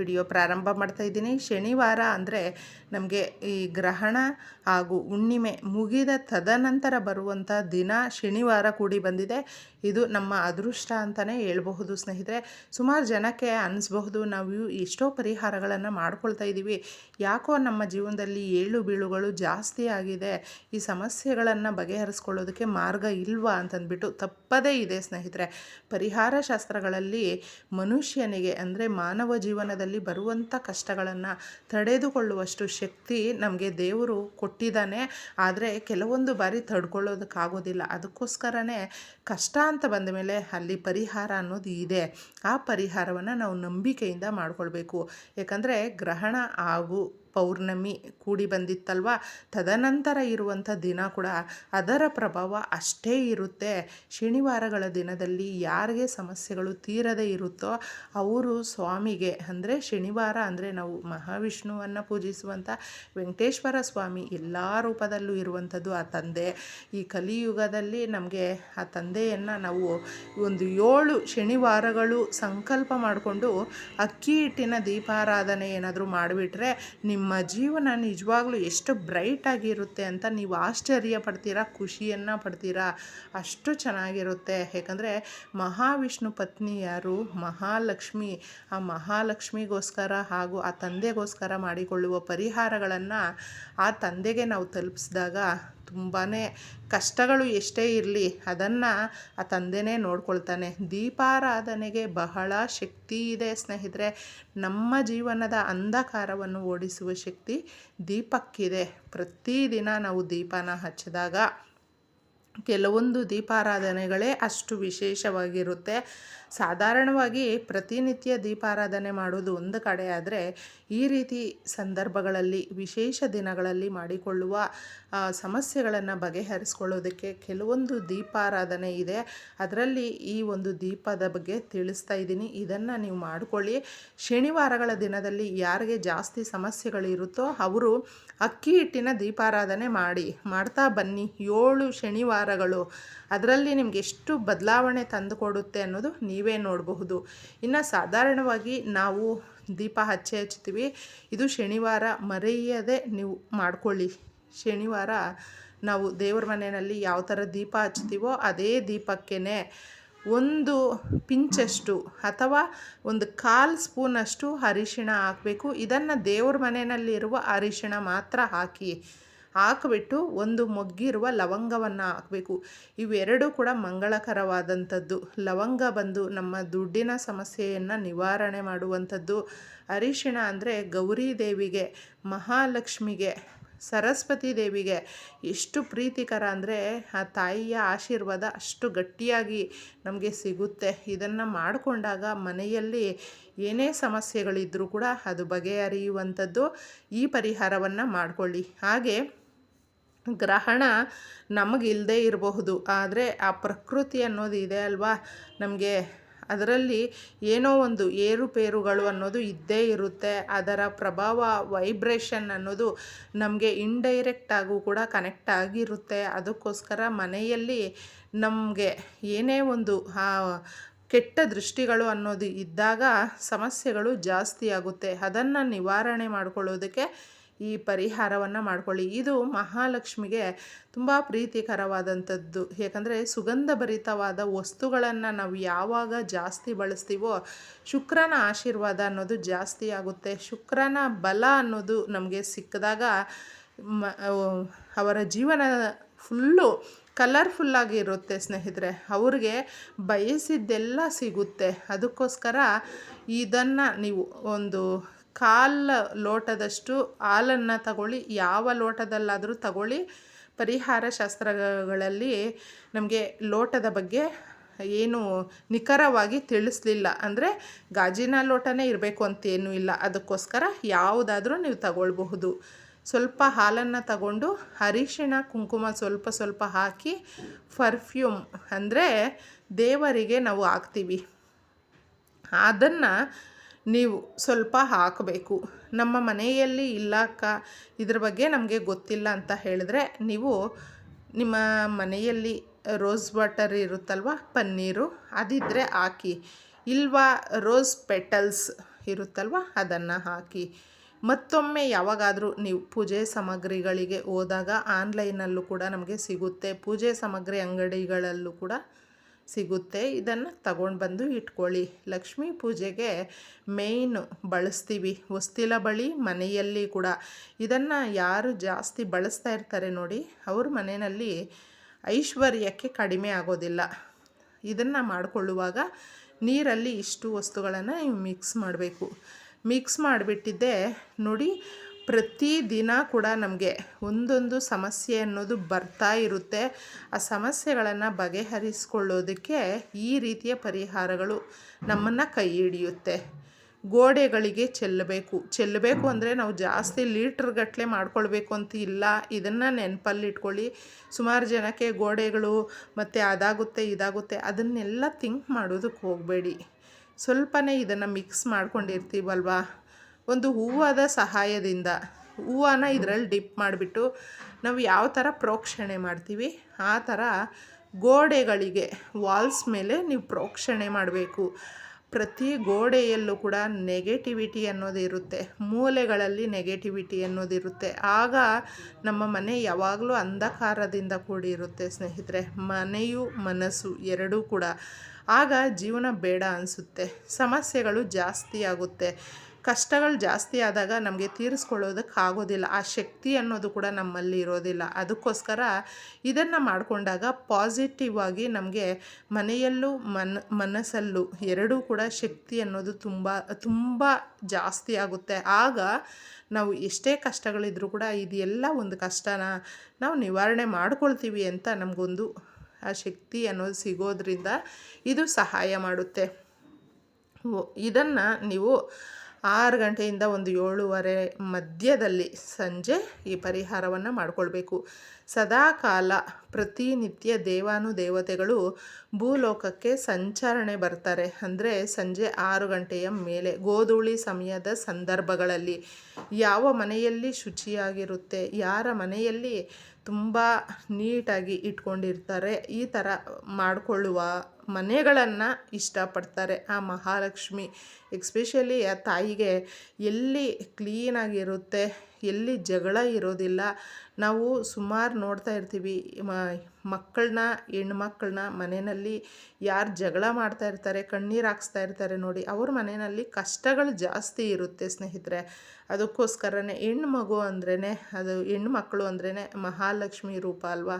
Video ಪ್ರಾರಂಭ ಮಾಡ್ತಾ ಇದ್ದೀನಿ. ಶನಿವಾರ ಅಂದರೆ ನಮಗೆ ಈ ಗ್ರಹಣ ಹಾಗೂ ಹುಣ್ಣಿಮೆ ಮುಗಿದ ತದನಂತರ ಬರುವಂಥ ದಿನ ಶನಿವಾರ ಕೂಡಿ ಬಂದಿದೆ. ಇದು ನಮ್ಮ ಅದೃಷ್ಟ ಅಂತಲೇ ಹೇಳ್ಬಹುದು ಸ್ನೇಹಿತರೆ. ಸುಮಾರು ಜನಕ್ಕೆ ಅನಿಸ್ಬಹುದು ನಾವು ಎಷ್ಟೋ ಪರಿಹಾರಗಳನ್ನು ಮಾಡ್ಕೊಳ್ತಾ ಇದ್ದೀವಿ ಯಾಕೋ ನಮ್ಮ ಜೀವನದಲ್ಲಿ ಏಳು ಬೀಳುಗಳು ಜಾಸ್ತಿ ಆಗಿದೆ. ಈ ಸಮಸ್ಯೆಗಳನ್ನು ಬಗೆಹರಿಸ್ಕೊಳ್ಳೋದಕ್ಕೆ ಮಾರ್ಗ ಇಲ್ವಾ ಅಂತಂದ್ಬಿಟ್ಟು ತಪ್ಪದೇ ಇದೆ ಸ್ನೇಹಿತರೆ. ಪರಿಹಾರ ಶಾಸ್ತ್ರಗಳಲ್ಲಿ ಮನುಷ್ಯನಿಗೆ ಅಂದರೆ ಮಾನವ ಜೀವನದಲ್ಲಿ ಬರುವಂಥ ಕಷ್ಟಗಳನ್ನು ತಡೆದುಕೊಳ್ಳುವಷ್ಟು ಶಕ್ತಿ ನಮಗೆ ದೇವರು ಕೊಟ್ಟಿದ್ದಾನೆ. ಆದರೆ ಕೆಲವೊಂದು ಬಾರಿ ತಡ್ಕೊಳ್ಳೋದಕ್ಕಾಗೋದಿಲ್ಲ. ಅದಕ್ಕೋಸ್ಕರನೇ ಕಷ್ಟ ಅಂತ ಬಂದ ಮೇಲೆ ಅಲ್ಲಿ ಪರಿಹಾರ ಅನ್ನೋದು ಇದೆ. ಆ ಪರಿಹಾರವನ್ನು ನಾವು ನಂಬಿಕೆಯಿಂದ ಮಾಡಿಕೊಳ್ಬೇಕು. ಯಾಕಂದರೆ ಗ್ರಹಣ ಹಾಗೂ ಪೌರ್ಣಮಿ ಕೂಡಿ ಬಂದಿತ್ತಲ್ವ? ತದನಂತರ ಇರುವಂಥ ದಿನ ಕೂಡ ಅದರ ಪ್ರಭಾವ ಅಷ್ಟೇ ಇರುತ್ತೆ. ಶನಿವಾರಗಳ ದಿನದಲ್ಲಿ ಯಾರಿಗೆ ಸಮಸ್ಯೆಗಳು ತೀರದೇ ಇರುತ್ತೋ ಅವರು ಸ್ವಾಮಿಗೆ, ಅಂದರೆ ಶನಿವಾರ ಅಂದರೆ ನಾವು ಮಹಾವಿಷ್ಣುವನ್ನು ಪೂಜಿಸುವಂಥ ವೆಂಕಟೇಶ್ವರ ಸ್ವಾಮಿ ಎಲ್ಲ ರೂಪದಲ್ಲೂ ಇರುವಂಥದ್ದು ಆ ತಂದೆ. ಈ ಕಲಿಯುಗದಲ್ಲಿ ನಮಗೆ ಆ ತಂದೆಯನ್ನು ನಾವು ಒಂದು ಏಳು ಶನಿವಾರಗಳು ಸಂಕಲ್ಪ ಮಾಡಿಕೊಂಡು ಅಕ್ಕಿ ಹಿಟ್ಟಿನ ದೀಪಾರಾಧನೆ ಏನಾದರೂ ಮಾಡಿಬಿಟ್ರೆ ನಿಮ್ಮ ಜೀವನ ನಿಜವಾಗ್ಲೂ ಎಷ್ಟು ಬ್ರೈಟ್ ಆಗಿರುತ್ತೆ ಅಂತ ನೀವು ಆಶ್ಚರ್ಯ ಪಡ್ತೀರಾ, ಖುಷಿಯನ್ನು ಪಡ್ತೀರಾ? ಅಷ್ಟು ಚೆನ್ನಾಗಿರುತ್ತೆ. ಯಾಕಂದರೆ ಮಹಾವಿಷ್ಣು ಪತ್ನಿ ಯಾರು ಮಹಾಲಕ್ಷ್ಮಿ, ಆ ಮಹಾಲಕ್ಷ್ಮಿಗೋಸ್ಕರ ಹಾಗೂ ಆ ತಂದೆಗೋಸ್ಕರ ಮಾಡಿಕೊಳ್ಳುವ ಪರಿಹಾರಗಳನ್ನು ಆ ತಂದೆಗೆ ನಾವು ತಲುಪಿಸಿದಾಗ ತುಂಬಾ ಕಷ್ಟಗಳು ಎಷ್ಟೇ ಇರಲಿ, ಅದನ್ನು ಆ ತಂದೆನೇ ನೋಡ್ಕೊಳ್ತಾನೆ. ದೀಪಾರಾಧನೆಗೆ ಬಹಳ ಶಕ್ತಿ ಇದೆ ಸ್ನೇಹಿತರೆ. ನಮ್ಮ ಜೀವನದ ಅಂಧಕಾರವನ್ನು ಓಡಿಸುವ ಶಕ್ತಿ ದೀಪಕ್ಕಿದೆ. ಪ್ರತಿದಿನ ನಾವು ದೀಪನ ಹಚ್ಚಿದಾಗ ಕೆಲವೊಂದು ದೀಪಾರಾಧನೆಗಳೇ ಅಷ್ಟು ವಿಶೇಷವಾಗಿರುತ್ತೆ. ಸಾಧಾರಣವಾಗಿ ಪ್ರತಿನಿತ್ಯ ದೀಪಾರಾಧನೆ ಮಾಡೋದು ಒಂದು ಕಡೆ ಆದರೆ ಈ ರೀತಿ ಸಂದರ್ಭಗಳಲ್ಲಿ, ವಿಶೇಷ ದಿನಗಳಲ್ಲಿ ಮಾಡಿಕೊಳ್ಳುವ ಸಮಸ್ಯೆಗಳನ್ನು ಬಗೆಹರಿಸ್ಕೊಳ್ಳೋದಕ್ಕೆ ಕೆಲವೊಂದು ದೀಪಾರಾಧನೆ ಇದೆ. ಅದರಲ್ಲಿ ಈ ಒಂದು ದೀಪದ ಬಗ್ಗೆ ತಿಳಿಸ್ತಾ ಇದ್ದೀನಿ. ಇದನ್ನು ನೀವು ಮಾಡಿಕೊಳ್ಳಿ. ಶನಿವಾರಗಳ ದಿನದಲ್ಲಿ ಯಾರಿಗೆ ಜಾಸ್ತಿ ಸಮಸ್ಯೆಗಳಿರುತ್ತೋ ಅವರು ಅಕ್ಕಿ ಹಿಟ್ಟಿನ ದೀಪಾರಾಧನೆ ಮಾಡಿ, ಮಾಡ್ತಾ ಬನ್ನಿ. ಏಳು ಶನಿವಾರಗಳು ಅದರಲ್ಲಿ ನಿಮ್ಗೆ ಎಷ್ಟು ಬದಲಾವಣೆ ತಂದುಕೊಡುತ್ತೆ ಅನ್ನೋದು ನೀವೇ ನೋಡಬಹುದು. ಇನ್ನು ಸಾಧಾರಣವಾಗಿ ನಾವು ದೀಪ ಹಚ್ಚಿ ಹಚ್ತೀವಿ ಇದು ಶನಿವಾರ ಮರೆಯದೆ ನೀವು ಮಾಡ್ಕೊಳ್ಳಿ. ಶನಿವಾರ ನಾವು ದೇವ್ರ ಮನೆಯಲ್ಲಿ ಯಾವ ಥರ ದೀಪ ಹಚ್ತೀವೋ ಅದೇ ದೀಪಕ್ಕೇ ಒಂದು ಪಿಂಚಷ್ಟು ಅಥವಾ ಒಂದು ಕಾಲು ಸ್ಪೂನಷ್ಟು ಅರಿಶಿಣ ಹಾಕಬೇಕು. ಇದನ್ನು ದೇವ್ರ ಮನೆಯಲ್ಲಿರುವ ಅರಿಶಿಣ ಮಾತ್ರ ಹಾಕಿ. ಹಾಕಿಬಿಟ್ಟು ಒಂದು ಮೊಗ್ಗಿರುವ ಲವಂಗವನ್ನು ಹಾಕಬೇಕು. ಇವೆರಡೂ ಕೂಡ ಮಂಗಳಕರವಾದಂಥದ್ದು. ಲವಂಗ ಬಂದು ನಮ್ಮ ದುಡ್ಡಿನ ಸಮಸ್ಯೆಯನ್ನು ನಿವಾರಣೆ ಮಾಡುವಂಥದ್ದು. ಅರಿಶಿಣ ಅಂದರೆ ಗೌರಿ ದೇವಿಗೆ, ಮಹಾಲಕ್ಷ್ಮಿಗೆ, ಸರಸ್ವತಿ ದೇವಿಗೆ ಎಷ್ಟು ಪ್ರೀತಿಕರ ಅಂದರೆ ಆ ತಾಯಿಯ ಆಶೀರ್ವಾದ ಅಷ್ಟು ಗಟ್ಟಿಯಾಗಿ ನಮಗೆ ಸಿಗುತ್ತೆ. ಇದನ್ನು ಮಾಡಿಕೊಂಡಾಗ ಮನೆಯಲ್ಲಿ ಏನೇ ಸಮಸ್ಯೆಗಳಿದ್ದರೂ ಕೂಡ ಅದು ಬಗೆಹರಿಯುವಂಥದ್ದು. ಈ ಪರಿಹಾರವನ್ನು ಮಾಡಿಕೊಳ್ಳಿ. ಹಾಗೆ ಗ್ರಹಣ ನಮಗಿಲ್ಲದೆ ಇರಬಹುದು. ಆದರೆ ಆ ಪ್ರಕೃತಿ ಅನ್ನೋದು ಇದೆ ಅಲ್ವಾ? ನಮಗೆ ಅದರಲ್ಲಿ ಏನೋ ಒಂದು ಏರುಪೇರುಗಳು ಅನ್ನೋದು ಇದ್ದೇ ಇರುತ್ತೆ. ಅದರ ಪ್ರಭಾವ ವೈಬ್ರೇಷನ್ ಅನ್ನೋದು ನಮಗೆ ಇಂಡೈರೆಕ್ಟ್ ಆಗೂ ಕೂಡ ಕನೆಕ್ಟ್ ಆಗಿರುತ್ತೆ. ಅದಕ್ಕೋಸ್ಕರ ಮನೆಯಲ್ಲಿ ನಮಗೆ ಏನೇ ಒಂದು ಕೆಟ್ಟ ದೃಷ್ಟಿಗಳು ಅನ್ನೋದು ಇದ್ದಾಗ ಸಮಸ್ಯೆಗಳು ಜಾಸ್ತಿ ಆಗುತ್ತೆ. ಅದನ್ನು ನಿವಾರಣೆ ಮಾಡ್ಕೊಳ್ಳೋದಕ್ಕೆ ಈ ಪರಿಹಾರವನ್ನು ಮಾಡ್ಕೊಳ್ಳಿ. ಇದು ಮಹಾಲಕ್ಷ್ಮಿಗೆ ತುಂಬ ಪ್ರೀತಿಕರವಾದಂಥದ್ದು. ಯಾಕಂದರೆ ಸುಗಂಧ ಭರಿತವಾದ ವಸ್ತುಗಳನ್ನು ನಾವು ಯಾವಾಗ ಜಾಸ್ತಿ ಬಳಸ್ತೀವೋ ಶುಕ್ರನ ಆಶೀರ್ವಾದ ಅನ್ನೋದು ಜಾಸ್ತಿ ಆಗುತ್ತೆ. ಶುಕ್ರನ ಬಲ ಅನ್ನೋದು ನಮಗೆ ಸಿಕ್ಕಿದಾಗ ಮ ಅವರ ಜೀವನ ಫುಲ್ಲು ಕಲರ್ಫುಲ್ಲಾಗಿರುತ್ತೆ ಸ್ನೇಹಿತರೆ. ಅವ್ರಿಗೆ ಬಯಸಿದ್ದೆಲ್ಲ ಸಿಗುತ್ತೆ. ಅದಕ್ಕೋಸ್ಕರ ಇದನ್ನು ನೀವು ಒಂದು ಕಾಲು ಲೋಟದಷ್ಟು ಹಾಲನ್ನು ತಗೊಳ್ಳಿ, ಯಾವ ಲೋಟದಲ್ಲಾದರೂ ತಗೊಳ್ಳಿ. ಪರಿಹಾರ ಶಾಸ್ತ್ರಗಳಲ್ಲಿ ನಮಗೆ ಲೋಟದ ಬಗ್ಗೆ ಏನು ನಿಖರವಾಗಿ ತಿಳಿಸ್ಲಿಲ್ಲ. ಅಂದರೆ ಗಾಜಿನ ಲೋಟನೇ ಇರಬೇಕು ಅಂತೇನೂ ಇಲ್ಲ. ಅದಕ್ಕೋಸ್ಕರ ಯಾವುದಾದ್ರೂ ನೀವು ತಗೊಳ್ಬಹುದು. ಸ್ವಲ್ಪ ಹಾಲನ್ನು ತಗೊಂಡು ಅರಿಶಿಣ, ಕುಂಕುಮ ಸ್ವಲ್ಪ ಸ್ವಲ್ಪ ಹಾಕಿ, ಪರ್ಫ್ಯೂಮ್ ಅಂದರೆ ದೇವರಿಗೆ ನಾವು ಹಾಕ್ತೀವಿ. ಅದನ್ನು ನೀವು ಸ್ವಲ್ಪ ಹಾಕಬೇಕು. ನಮ್ಮ ಮನೆಯಲ್ಲಿ ಇಲ್ಲ ಅಕ್ಕ ಇದ್ರ ಬಗ್ಗೆ ನಮಗೆ ಗೊತ್ತಿಲ್ಲ ಅಂತ ಹೇಳಿದ್ರೆ ನೀವು ನಿಮ್ಮ ಮನೆಯಲ್ಲಿ ರೋಸ್ ವಾಟರ್ ಇರುತ್ತಲ್ವ, ಪನ್ನೀರು ಅದಿದ್ದರೆ ಹಾಕಿ. ಇಲ್ವಾ ರೋಸ್ ಪೆಟಲ್ಸ್ ಇರುತ್ತಲ್ವ, ಅದನ್ನು ಹಾಕಿ. ಮತ್ತೊಮ್ಮೆ ಯಾವಾಗಾದರೂ ನೀವು ಪೂಜೆ ಸಾಮಗ್ರಿಗಳಿಗೆ ಹೋದಾಗ ಆನ್ಲೈನಲ್ಲೂ ಕೂಡ ನಮಗೆ ಸಿಗುತ್ತೆ. ಪೂಜೆ ಸಾಮಗ್ರಿ ಅಂಗಡಿಗಳಲ್ಲೂ ಕೂಡ ಸಿಗುತ್ತೆ. ಇದನ್ನು ತಗೊಂಡು ಬಂದು ಇಟ್ಕೊಳ್ಳಿ. ಲಕ್ಷ್ಮೀ ಪೂಜೆಗೆ ಮೇಯ್ನು ಬಳಸ್ತೀವಿ. ಹೊಸ್ತಿಲ ಬಳಿ ಮನೆಯಲ್ಲಿ ಕೂಡ. ಇದನ್ನು ಯಾರು ಜಾಸ್ತಿ ಬಳಸ್ತಾ ಇರ್ತಾರೆ ನೋಡಿ, ಅವ್ರ ಮನೆಯಲ್ಲಿ ಐಶ್ವರ್ಯಕ್ಕೆ ಕಡಿಮೆ ಆಗೋದಿಲ್ಲ. ಇದನ್ನು ಮಾಡಿಕೊಳ್ಳುವಾಗ ನೀರಲ್ಲಿ ಇಷ್ಟು ವಸ್ತುಗಳನ್ನು ಮಿಕ್ಸ್ ಮಾಡಬೇಕು. ಮಿಕ್ಸ್ ಮಾಡಿಬಿಟ್ಟಿದ್ದೆ ನೋಡಿ ಪ್ರತಿ ದಿನ ಕೂಡ ನಮಗೆ ಒಂದೊಂದು ಸಮಸ್ಯೆ ಅನ್ನೋದು ಬರ್ತಾ ಇರುತ್ತೆ. ಆ ಸಮಸ್ಯೆಗಳನ್ನು ಬಗೆಹರಿಸ್ಕೊಳ್ಳೋದಕ್ಕೆ ಈ ರೀತಿಯ ಪರಿಹಾರಗಳು ನಮ್ಮನ್ನು ಕೈ ಹಿಡಿಯುತ್ತೆ. ಗೋಡೆಗಳಿಗೆ ಚೆಲ್ಲಬೇಕು. ಚೆಲ್ಲಬೇಕು ಅಂದರೆ ನಾವು ಜಾಸ್ತಿ ಲೀಟ್ರ್ಗಟ್ಟಲೆ ಮಾಡ್ಕೊಳ್ಬೇಕು ಅಂತ ಇಲ್ಲ. ಇದನ್ನು ನೆನಪಲ್ಲಿ ಇಟ್ಕೊಳ್ಳಿ. ಸುಮಾರು ಜನಕ್ಕೆ ಗೋಡೆಗಳು ಮತ್ತು ಅದಾಗುತ್ತೆ, ಇದಾಗುತ್ತೆ, ಅದನ್ನೆಲ್ಲ ಥಿಂಕ್ ಮಾಡೋದಕ್ಕೆ ಹೋಗಬೇಡಿ. ಸ್ವಲ್ಪನೇ ಇದನ್ನು ಮಿಕ್ಸ್ ಮಾಡ್ಕೊಂಡಿರ್ತೀವಲ್ವಾ? ಒಂದು ಹೂವಾದ ಸಹಾಯದಿಂದ, ಹೂವನ್ನ ಇದರಲ್ಲಿ ಡಿಪ್ ಮಾಡಿಬಿಟ್ಟು ನಾವು ಯಾವ ಥರ ಪ್ರೋಕ್ಷಣೆ ಮಾಡ್ತೀವಿ, ಆ ಥರ ಗೋಡೆಗಳಿಗೆ, ವಾಲ್ಸ್ ಮೇಲೆ ನೀವು ಪ್ರೋಕ್ಷಣೆ ಮಾಡಬೇಕು. ಪ್ರತಿ ಗೋಡೆಯಲ್ಲೂ ಕೂಡ ನೆಗೆಟಿವಿಟಿ ಅನ್ನೋದು ಇರುತ್ತೆ, ಮೂಲೆಗಳಲ್ಲಿ ನೆಗೆಟಿವಿಟಿ ಅನ್ನೋದಿರುತ್ತೆ ಆಗ ನಮ್ಮ ಮನೆ ಯಾವಾಗಲೂ ಅಂಧಕಾರದಿಂದ ಕೂಡಿರುತ್ತೆ ಸ್ನೇಹಿತರೆ, ಮನೆಯು ಮನಸ್ಸು ಎರಡೂ ಕೂಡ. ಆಗ ಜೀವನ ಬೇಡ ಅನಿಸುತ್ತೆ, ಸಮಸ್ಯೆಗಳು ಜಾಸ್ತಿ ಆಗುತ್ತೆ. ಕಷ್ಟಗಳು ಜಾಸ್ತಿ ಆದಾಗ ನಮಗೆ ತೀರಿಸ್ಕೊಳ್ಳೋದಕ್ಕೆ ಆಗೋದಿಲ್ಲ. ಆ ಶಕ್ತಿ ಅನ್ನೋದು ಕೂಡ ನಮ್ಮಲ್ಲಿ ಇರೋದಿಲ್ಲ. ಅದಕ್ಕೋಸ್ಕರ ಇದನ್ನು ಮಾಡಿಕೊಂಡಾಗ ಪಾಸಿಟಿವ್ ಆಗಿ ನಮಗೆ ಮನೆಯಲ್ಲೂ ಮನ್, ಮನಸ್ಸಲ್ಲೂ ಎರಡೂ ಕೂಡ ಶಕ್ತಿ ಅನ್ನೋದು ತುಂಬ ತುಂಬ ಜಾಸ್ತಿ ಆಗುತ್ತೆ. ಆಗ ನಾವು ಎಷ್ಟೇ ಕಷ್ಟಗಳಿದ್ರೂ ಕೂಡ ಇದೆಲ್ಲ ಒಂದು ಕಷ್ಟನ ನಾವು ನಿವಾರಣೆ ಮಾಡ್ಕೊಳ್ತೀವಿ ಅಂತ ನಮಗೊಂದು ಆ ಶಕ್ತಿ ಅನ್ನೋದು ಸಿಗೋದ್ರಿಂದ ಇದು ಸಹಾಯ ಮಾಡುತ್ತೆ. ಇದನ್ನು ನೀವು ಆರು ಗಂಟೆಯಿಂದ ಒಂದು ಏಳುವರೆ ಮಧ್ಯದಲ್ಲಿ ಸಂಜೆ ಈ ಪರಿಹಾರವನ್ನು ಮಾಡಿಕೊಳ್ಬೇಕು. ಸದಾಕಾಲ ಪ್ರತಿನಿತ್ಯ ದೇವಾನು ದೇವತೆಗಳು ಭೂಲೋಕಕ್ಕೆ ಸಂಚರಣೆ ಬರ್ತಾರೆ. ಅಂದರೆ ಸಂಜೆ ಆರು ಗಂಟೆಯ ಮೇಲೆ ಗೋಧೂಳಿ ಸಮಯದ ಸಂದರ್ಭಗಳಲ್ಲಿ ಯಾವ ಮನೆಯಲ್ಲಿ ಶುಚಿಯಾಗಿರುತ್ತೆ, ಯಾರ ಮನೆಯಲ್ಲಿ ತುಂಬ ನೀಟಾಗಿ ಇಟ್ಕೊಂಡಿರ್ತಾರೆ, ಈ ಥರ ಮಾಡಿಕೊಳ್ಳುವ ಮನೆಗಳನ್ನು ಇಷ್ಟಪಡ್ತಾರೆ. ಆ ಮಹಾಲಕ್ಷ್ಮಿ ಎಕ್ಸ್ಪೆಷಲಿ ಆ ತಾಯಿಗೆ ಎಲ್ಲಿ ಕ್ಲೀನಾಗಿರುತ್ತೆ ಎಲ್ಲಿ ಜಗಳ ಇರೋದಿಲ್ಲ. ನಾವು ಸುಮಾರು ನೋಡ್ತಾ ಇರ್ತೀವಿ. ಮಕ್ಕಳನ್ನ ಹೆಣ್ಮಕ್ಳನ್ನ ಮನೆಯಲ್ಲಿ ಯಾರು ಜಗಳ ಮಾಡ್ತಾ ಇರ್ತಾರೆ, ಕಣ್ಣೀರು ಹಾಕ್ಸ್ತಾ ಇರ್ತಾರೆ ನೋಡಿ, ಅವ್ರ ಮನೆಯಲ್ಲಿ ಕಷ್ಟಗಳು ಜಾಸ್ತಿ ಇರುತ್ತೆ ಸ್ನೇಹಿತರೆ. ಅದಕ್ಕೋಸ್ಕರನೇ ಹೆಣ್ಣು ಮಗು ಅಂದ್ರೇ ಅದು ಹೆಣ್ಣು ಮಕ್ಕಳು ಅಂದ್ರೇ ಮಹಾಲಕ್ಷ್ಮಿ ರೂಪ ಅಲ್ವಾ?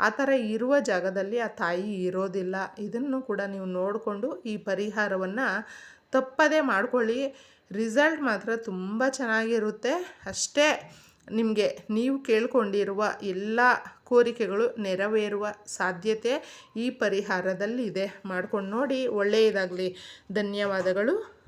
ಆ ಥರ ಇರುವ ಜಾಗದಲ್ಲಿ ಆ ತಾಯಿ ಇರೋದಿಲ್ಲ. ಇದನ್ನು ಕೂಡ ನೀವು ನೋಡಿಕೊಂಡು ಈ ಪರಿಹಾರವನ್ನು ತಪ್ಪದೇ ಮಾಡ್ಕೊಳ್ಳಿ. ರಿಸಲ್ಟ್ ಮಾತ್ರ ತುಂಬ ಚೆನ್ನಾಗಿರುತ್ತೆ. ಅಷ್ಟೇ ನಿಮಗೆ ನೀವು ಕೇಳ್ಕೊಂಡಿರುವ ಎಲ್ಲ ಕೋರಿಕೆಗಳು ನೆರವೇರುವ ಸಾಧ್ಯತೆ ಈ ಪರಿಹಾರದಲ್ಲಿ ಇದೆ ಮಾಡ್ಕೊಂಡು ನೋಡಿ, ಒಳ್ಳೆಯದಾಗಲಿ. ಧನ್ಯವಾದಗಳು.